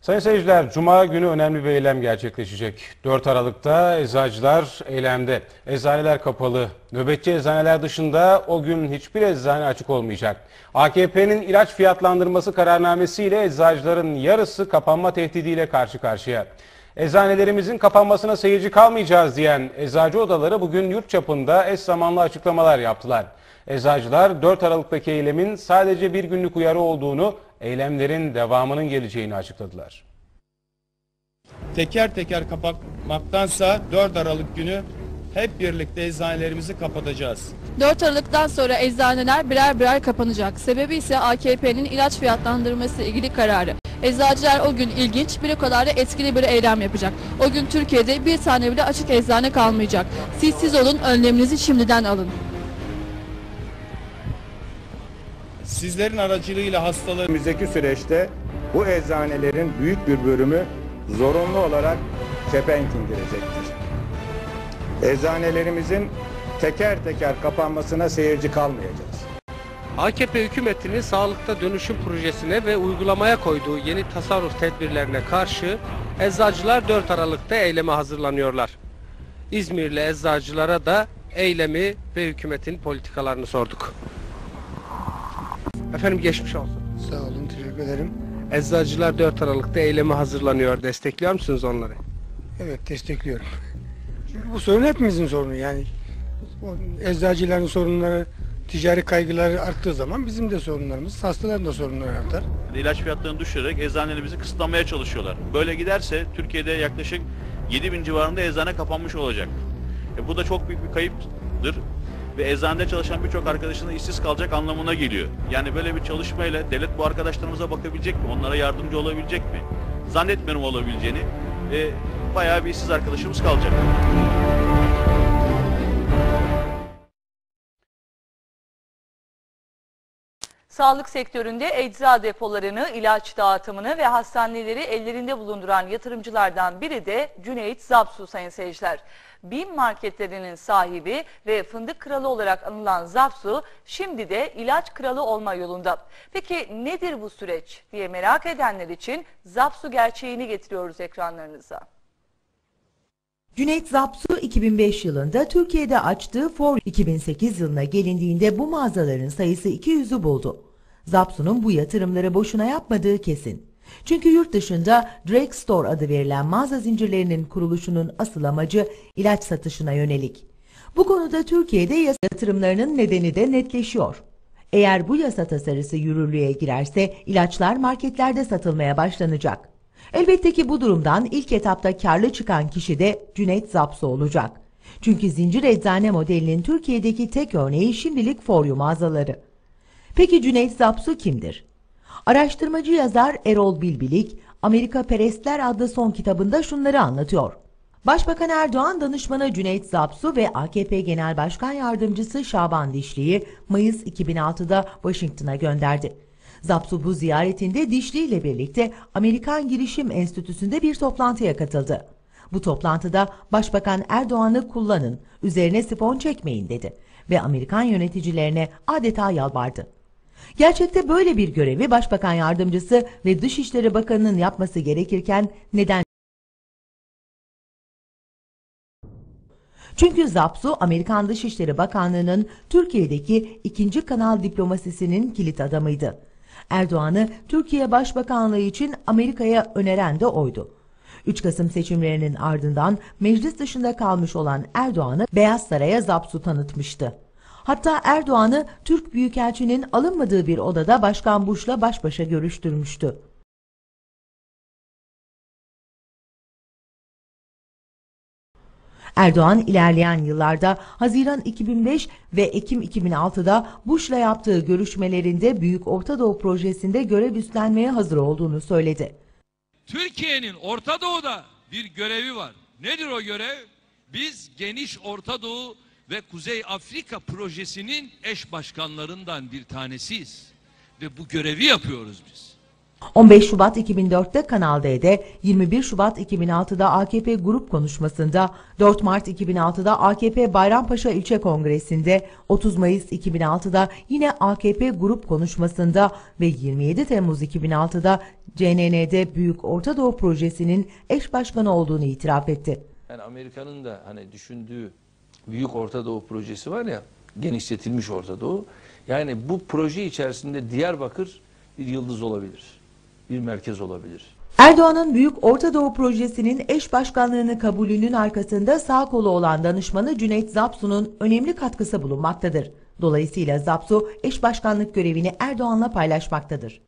Sayın seyirciler, Cuma günü önemli bir eylem gerçekleşecek. 4 Aralık'ta eczacılar eylemde. Eczaneler kapalı. Nöbetçi eczaneler dışında o gün hiçbir eczane açık olmayacak. AKP'nin ilaç fiyatlandırması kararnamesiyle eczacıların yarısı kapanma tehdidiyle karşı karşıya. Eczanelerimizin kapanmasına seyirci kalmayacağız diyen eczacı odaları bugün yurt çapında eş zamanlı açıklamalar yaptılar. Eczacılar 4 Aralık'taki eylemin sadece bir günlük uyarı olduğunu, eylemlerin devamının geleceğini açıkladılar. teker teker kapatmaktansa 4 Aralık günü hep birlikte eczanelerimizi kapatacağız. 4 Aralık'tan sonra eczaneler birer birer kapanacak. Sebebi ise AKP'nin ilaç fiyatlandırması ilgili kararı. Eczacılar o gün ilginç, bir o kadar da etkili bir eylem yapacak. O gün Türkiye'de bir tane bile açık eczane kalmayacak. Siz siz olun, önleminizi şimdiden alın. Sizlerin aracılığıyla hastaları Önümüzdeki süreçte bu eczanelerin büyük bir bölümü zorunlu olarak kepenk indirecektir. Eczanelerimizin teker teker kapanmasına seyirci kalmayacağız. AKP hükümetinin sağlıkta dönüşüm projesine ve uygulamaya koyduğu yeni tasarruf tedbirlerine karşı eczacılar 4 Aralık'ta eyleme hazırlanıyorlar. İzmirli eczacılara da eylemi ve hükümetin politikalarını sorduk. Efendim geçmiş olsun. Sağ olun, teşekkür ederim. Eczacılar 4 Aralık'ta eyleme hazırlanıyor. Destekliyor musunuz onları? Evet, destekliyorum. Çünkü bu sorun hepimizin sorunu yani. Eczacıların sorunları, ticari kaygıları arttığı zaman bizim de sorunlarımız, hastaların da sorunları artar. ilaç fiyatlarını düşürerek eczanelerimizi kısıtlamaya çalışıyorlar. Böyle giderse Türkiye'de yaklaşık 7 bin civarında eczane kapanmış olacak. E, bu da çok büyük bir kayıptır ve eczanede çalışan birçok arkadaşının işsiz kalacak anlamına geliyor. Yani böyle bir çalışmayla devlet bu arkadaşlarımıza bakabilecek mi? Onlara yardımcı olabilecek mi? Zannetmiyorum olabileceğini. E, bayağı bir işsiz arkadaşımız kalacak. Sağlık sektöründe ecza depolarını, ilaç dağıtımını ve hastaneleri ellerinde bulunduran yatırımcılardan biri de Cüneyt Zapsu sayın seyirciler. BİM marketlerinin sahibi ve fındık kralı olarak anılan Zapsu şimdi de ilaç kralı olma yolunda. Peki nedir bu süreç diye merak edenler için Zapsu gerçeğini getiriyoruz ekranlarınıza. Cüneyt Zapsu 2005 yılında Türkiye'de açtığı For 2008 yılına gelindiğinde bu mağazaların sayısı 200'ü buldu. Zapsu'nun bu yatırımları boşuna yapmadığı kesin. Çünkü yurt dışında Drugstore adı verilen mağaza zincirlerinin kuruluşunun asıl amacı ilaç satışına yönelik. Bu konuda Türkiye'de yatırımlarının nedeni de netleşiyor. Eğer bu yasa tasarısı yürürlüğe girerse ilaçlar marketlerde satılmaya başlanacak. Elbette ki bu durumdan ilk etapta karlı çıkan kişi de Cüneyt Zapsu olacak. Çünkü zincir eczane modelinin Türkiye'deki tek örneği şimdilik Foryu mağazaları. Peki Cüneyt Zapsu kimdir? Araştırmacı yazar Erol Bilbilik, Amerika Perestler adlı son kitabında şunları anlatıyor. Başbakan Erdoğan danışmanı Cüneyt Zapsu ve AKP Genel Başkan Yardımcısı Şaban Dişli'yi Mayıs 2006'da Washington'a gönderdi. Zapsu bu ziyaretinde Dişli ile birlikte Amerikan Girişim Enstitüsü'nde bir toplantıya katıldı. Bu toplantıda Başbakan Erdoğan'ı kullanın, üzerine sifon çekmeyin dedi ve Amerikan yöneticilerine adeta yalvardı. Gerçekte böyle bir görevi Başbakan Yardımcısı ve Dışişleri Bakanı'nın yapması gerekirken neden Çünkü Zapsu Amerikan Dışişleri Bakanlığı'nın Türkiye'deki ikinci kanal diplomasisinin kilit adamıydı. Erdoğan'ı Türkiye Başbakanlığı için Amerika'ya öneren de oydu. 3 Kasım seçimlerinin ardından meclis dışında kalmış olan Erdoğan'ı Beyaz Saray'a Zapsu tanıtmıştı. Hatta Erdoğan'ı Türk Büyükelçinin alınmadığı bir odada Başkan Bush'la baş başa görüştürmüştü. Erdoğan ilerleyen yıllarda Haziran 2005 ve Ekim 2006'da Bush'la yaptığı görüşmelerinde Büyük Orta Doğu projesinde görev üstlenmeye hazır olduğunu söyledi. Türkiye'nin Orta Doğu'da bir görevi var. Nedir o görev? Biz geniş Orta Doğu ve Kuzey Afrika projesinin eş başkanlarından bir tanesiyiz. Ve bu görevi yapıyoruz biz. 15 Şubat 2004'te Kanal D'de, 21 Şubat 2006'da AKP grup konuşmasında, 4 Mart 2006'da AKP Bayrampaşa İlçe Kongresi'nde, 30 Mayıs 2006'da yine AKP grup konuşmasında ve 27 Temmuz 2006'da CNN'de Büyük Orta Doğu Projesi'nin eş başkanı olduğunu itiraf etti. Yani Amerika'nın da hani düşündüğü Büyük Orta Doğu projesi var ya, genişletilmiş Orta Doğu. Yani bu proje içerisinde Diyarbakır bir yıldız olabilir, bir merkez olabilir. Erdoğan'ın Büyük Orta Doğu Projesi'nin eş başkanlığını kabulünün arkasında sağ kolu olan danışmanı Cüneyt Zapsu'nun önemli katkısı bulunmaktadır. Dolayısıyla Zapsu eş başkanlık görevini Erdoğan'la paylaşmaktadır.